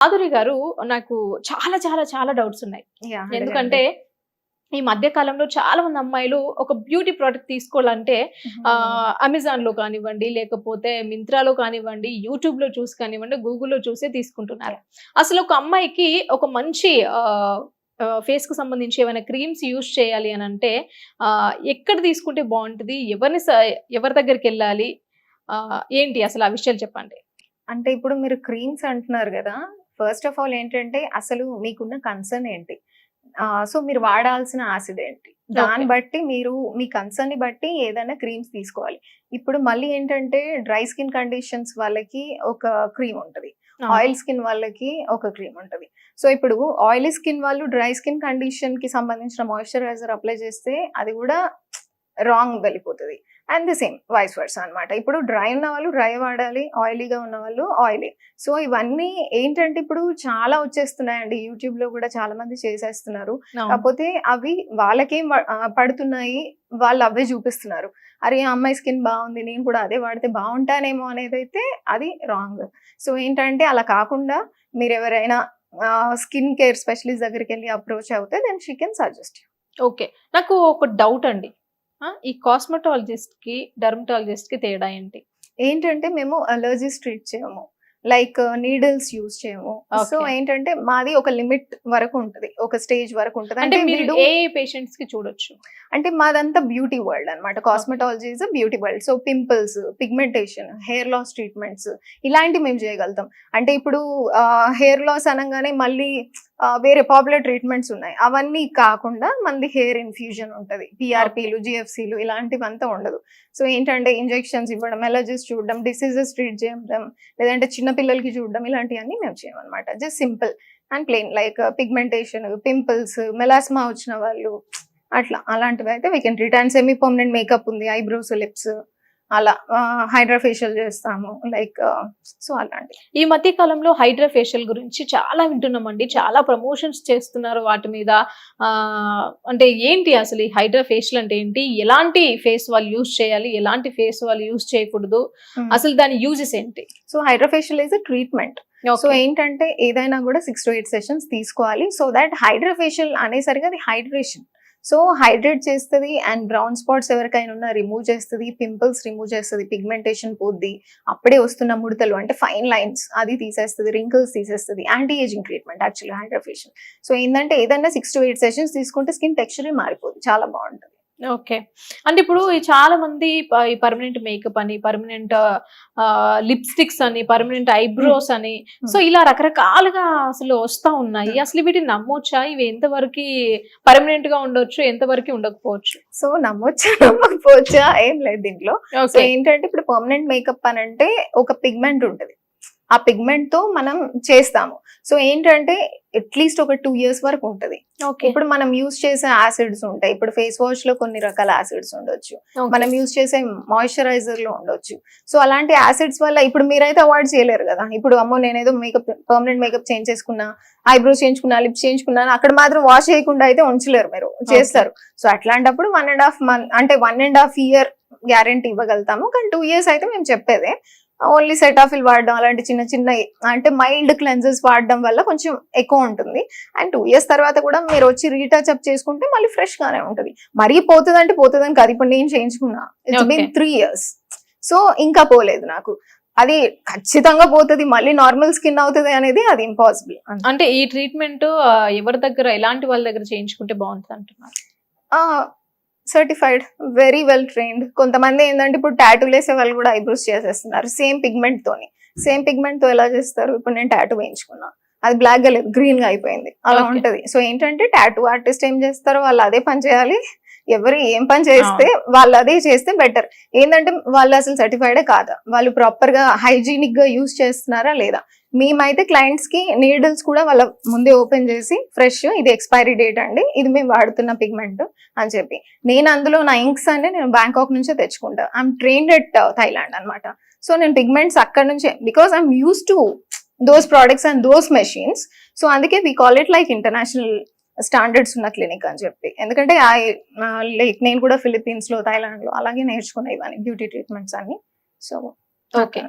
మాధురి గారు నాకు చాలా చాలా చాలా డౌట్స్ ఉన్నాయి. ఎందుకంటే ఈ మధ్య కాలంలో చాలా మంది అమ్మాయిలు ఒక బ్యూటీ ప్రోడక్ట్ తీసుకోవాలంటే అమెజాన్లో కానివ్వండి లేకపోతే మింత్రాలో కానివ్వండి యూట్యూబ్లో చూసి కానివ్వండి గూగుల్లో చూసే తీసుకుంటున్నారు. అసలు ఒక అమ్మాయికి ఒక మంచి ఫేస్కు సంబంధించి ఏమైనా క్రీమ్స్ యూస్ చేయాలి అని అంటే ఎక్కడ తీసుకుంటే బాగుంటుంది ఎవరిని ఎవరి దగ్గరికి వెళ్ళాలి ఏంటి అసలు ఆ విషయాలు చెప్పండి. అంటే ఇప్పుడు మీరు క్రీమ్స్ అంటున్నారు కదా ఫస్ట్ ఆఫ్ ఆల్ ఏంటంటే అసలు మీకున్న కన్సర్న్ ఏంటి? సో మీరు వాడాల్సిన యాసిడ్ ఏంటి? దాన్ని. బట్టి మీరు మీ కన్సర్న్ని బట్టి ఏదైనా క్రీమ్స్ తీసుకోవాలి. ఇప్పుడు మళ్ళీ ఏంటంటే డ్రై స్కిన్ కండిషన్స్ వాళ్ళకి ఒక క్రీమ్ ఉంటది. ఆయిల్ స్కిన్ వాళ్ళకి ఒక క్రీమ్ ఉంటది. సో ఇప్పుడు ఆయిలీ స్కిన్ వాళ్ళు డ్రై స్కిన్ కండిషన్కి సంబంధించిన మాయిశ్చరైజర్ అప్లై చేస్తే అది కూడా రాంగ్ వెళ్ళిపోతుంది. And the same vice versa అన్నమాట. ఇప్పుడు డ్రై ఉన్న వాళ్ళు డ్రై వాడాలి ఆయిలీగా ఉన్న వాళ్ళు ఆయిలీ సో ఇవన్నీ ఏంటంటే ఇప్పుడు చాలా వచ్చేస్తున్నాయండి. యూట్యూబ్లో కూడా చాలా మంది చేసేస్తున్నారు. కాకపోతే అవి వాళ్ళకేం పడుతున్నాయి వాళ్ళు అవే చూపిస్తున్నారు. అరే ఆ అమ్మాయి స్కిన్ బాగుంది నేను కూడా అదే వాడితే బాగుంటానేమో అనేది అయితే అది రాంగ్ సో ఏంటంటే అలా కాకుండా మీరు ఎవరైనా స్కిన్ కేర్ స్పెషలిస్ట్ దగ్గరికి వెళ్ళి అప్రోచ్ అవుతే then she can suggest okay నాకు ఒక డౌట్ అండి. ఈ కాస్మెటాలజిస్ట్కి డర్మటాలజిస్ట్కి తేడా ఏంటి? ఏంటంటే మేము అలర్జీస్ ట్రీట్ చేయము. లైక్ నీడిల్స్ యూజ్ చేయము. సో. ఏంటంటే మాది ఒక లిమిట్ వరకు ఉంటది. ఒక స్టేజ్ వరకు ఉంటది. అంటే మీరు ఏ పేషెంట్స్కి చూడొచ్చు? అంటే మాదంతా బ్యూటీ వరల్డ్ అనమాట cosmetology is beauty world so pimples pigmentation hair loss treatments ఇలాంటివి మేము చేయగలుగుతాం. అంటే ఇప్పుడు హెయిర్ లాస్ అనగానే మళ్ళీ వేరే పాపులర్ ట్రీట్మెంట్స్ ఉన్నాయి. అవన్నీ కాకుండా మనది హెయిర్ ఇన్ఫ్యూజన్ ఉంటుంది. పిఆర్పీలు జిఎఫ్సీలు ఇలాంటివంతా ఉండదు. సో ఏంటంటే ఇంజెక్షన్స్ ఇవ్వడం ఎలర్జీస్ చూడడం డిసీజెస్ ట్రీట్ చేయడం లేదంటే చిన్న పిల్లలకి చూడడం ఇలాంటివన్నీ మేము చేయమన్నమాట. Just simple and plain. Like pigmentation pimples melasma వచ్చిన వాళ్ళు అట్లా. అలాంటివి అయితే we can and semi permanent makeup ఉంది. ఐబ్రోస్ లిప్స్ అలా హైడ్రా ఫేషియల్ చేస్తాము లైక్ సో అలాంటి ఈ మధ్య కాలంలో హైడ్రా ఫేషియల్ గురించి చాలా వింటున్నామండి. చాలా ప్రమోషన్స్ చేస్తున్నారు వాటి మీద. అంటే ఏంటి అసలు ఈ హైడ్రా ఫేషియల్ అంటే ఏంటి? ఎలాంటి ఫేస్ వాళ్ళు యూజ్ చేయాలి? ఎలాంటి ఫేస్ వాళ్ళు యూజ్ చేయకూడదు? అసలు దాని యూజెస్ ఏంటి? So hydra facial is treatment. So. ఏంటంటే ఏదైనా కూడా సిక్స్ టు ఎయిట్ సెషన్స్ తీసుకోవాలి. సో దట్ హైడ్రా ఫేషియల్ అనేసరికి అది హైడ్రేషన్. సో హైడ్రేట్ చేస్తుంది అండ్ బ్రౌన్ స్పాట్స్ ఎవరికైనా ఉన్నా రిమూవ్ చేస్తుంది పింపుల్స్ రిమూవ్ చేస్తుంది పిగ్మెంటేషన్ పోద్ది అప్పుడే వస్తున్న ముడతలు అంటే ఫైన్ లైన్స్ అది తీసేస్తుంది రింకిల్స్ తీసేస్తుంది anti ageing treatment actually hydra facial so ఏంటంటే ఏదైనా సిక్స్ టు ఎయిట్ సెషన్స్ తీసుకుంటే స్కిన్ టెక్స్చరే మారిపోతుంది చాలా బాగుంటుంది. ఓకే. అంటే ఇప్పుడు చాలా మంది ఈ పర్మనెంట్ మేకప్ అని పర్మనెంట్ లిప్స్టిక్స్ అని పర్మనెంట్ ఐబ్రోస్ అని. సో ఇలా రకరకాలుగా అసలు వస్తా ఉన్నాయి. Hmm. అసలు వీటిని నమ్మొచ్చా? ఇవి ఎంతవరకు పర్మనెంట్గా ఉండొచ్చు ఎంతవరకు ఉండకపోవచ్చు? సో నమ్మొచ్చా నమ్మకపోవచ్చా ఏం లేదు దీంట్లో. సో ఏంటంటే ఇప్పుడు పర్మనెంట్ మేకప్ అని అంటే ఒక పిగ్మెంట్ ఉంటుంది. ఆ పిగ్మెంట్తో మనం చేస్తాము. సో ఏంటంటే అట్లీస్ట్ ఒక టూ ఇయర్స్ వరకు ఉంటది. ఓకే ఇప్పుడు మనం యూస్ చేసే యాసిడ్స్ ఉంటాయి. ఇప్పుడు ఫేస్ వాష్లో కొన్ని రకాల యాసిడ్స్ ఉండొచ్చు. మనం యూస్ చేసే మాయిశ్చరైజర్లో ఉండొచ్చు. సో అలాంటి యాసిడ్స్ వల్ల ఇప్పుడు మీరైతే అవాయిడ్ చేయలేరు కదా. ఇప్పుడు అమ్మో నేనేదో మేకప్ పర్మనెంట్ మేకప్ చేంజ్ చేసుకున్నా ఐబ్రోస్ చేయించుకున్నా లిప్స్ చేయించుకున్నా అక్కడ మాత్రం వాష్ చేయకుండా అయితే ఉంచలేరు మీరు. చేస్తారు. సో అట్లాంటప్పుడు వన్ అండ్ హాఫ్ మంత్ అంటే one and half year guarantee ఇవ్వగలుగుతాము. కానీ టూ ఇయర్స్ అయితే మేము చెప్పేదే. ఓన్లీ సెటాఫిల్ వాడడం అలాంటి చిన్న చిన్న అంటే మైల్డ్ క్లెన్జెస్ వాడడం వల్ల కొంచెం ఎక్కువ ఉంటుంది. అండ్ టూ ఇయర్స్ తర్వాత కూడా మీరు వచ్చి రీటచ్ అప్ చేసుకుంటే మళ్ళీ ఫ్రెష్ గానే ఉంటుంది. మరీ పోతుంది అంటే పోతుందని కాదు ఇప్పుడు నేను చేయించుకున్నా. It's. Been three years so ఇంకా పోలేదు నాకు. అది ఖచ్చితంగా పోతుంది. మళ్ళీ నార్మల్ స్కిన్ అవుతుంది అనేది అది ఇంపాసిబుల్ అంటే ఈ ట్రీట్మెంట్ ఎవరి దగ్గర ఎలాంటి వాళ్ళ దగ్గర చేయించుకుంటే బాగుంటుంది అంటున్నారు? సర్టిఫైడ్ వెరీ వెల్ ట్రైన్డ్ కొంతమంది ఏంటంటే ఇప్పుడు టాటూలు వేసే వాళ్ళు కూడా ఐబ్రోస్ చేసేస్తున్నారు. సేమ్ పిగ్మెంట్ తోని. సేమ్ పిగ్మెంట్తో ఎలా చేస్తారు? ఇప్పుడు నేను టాటూ వేయించుకున్నా. అది బ్లాక్గా లేదు గ్రీన్గా అయిపోయింది. అలా. ఉంటది. సో ఏంటంటే టాటూ ఆర్టిస్ట్ ఏం చేస్తారో వాళ్ళు అదే పని చేయాలి. ఎవరు ఏం పని చేస్తే వాళ్ళు అదే చేస్తే బెటర్ ఏంటంటే వాళ్ళు అసలు సర్టిఫైడే కాదా? వాళ్ళు ప్రాపర్గా హైజీనిక్గా యూస్ చేస్తున్నారా లేదా? మేమైతే క్లయింట్స్కి నీడిల్స్ కూడా వాళ్ళ ముందే ఓపెన్ చేసి ఫ్రెష్ ఇది ఎక్స్పైరీ డేట్ అండి ఇది మేము వాడుతున్న పిగ్మెంట్ అని చెప్పి. నేను అందులో నా ఇంక్స్ అన్ని నేను బ్యాంకాక్ నుంచే తెచ్చుకుంటా. ఐఎమ్ ట్రైన్డ్ ఎట్ థైలాండ్ అన్నమాట. సో నేను పిగ్మెంట్స్ అక్కడ నుంచే because I'm use to those products and those machines so అందుకే we call it like international standards ఉన్న క్లినిక్ అని చెప్పి. ఎందుకంటే లైక్ నేను కూడా ఫిలిప్పీన్స్లో థైలాండ్లో అలాగే నేర్చుకున్నా ఇవన్నీ బ్యూటీ ట్రీట్మెంట్స్ అన్ని. So Okay.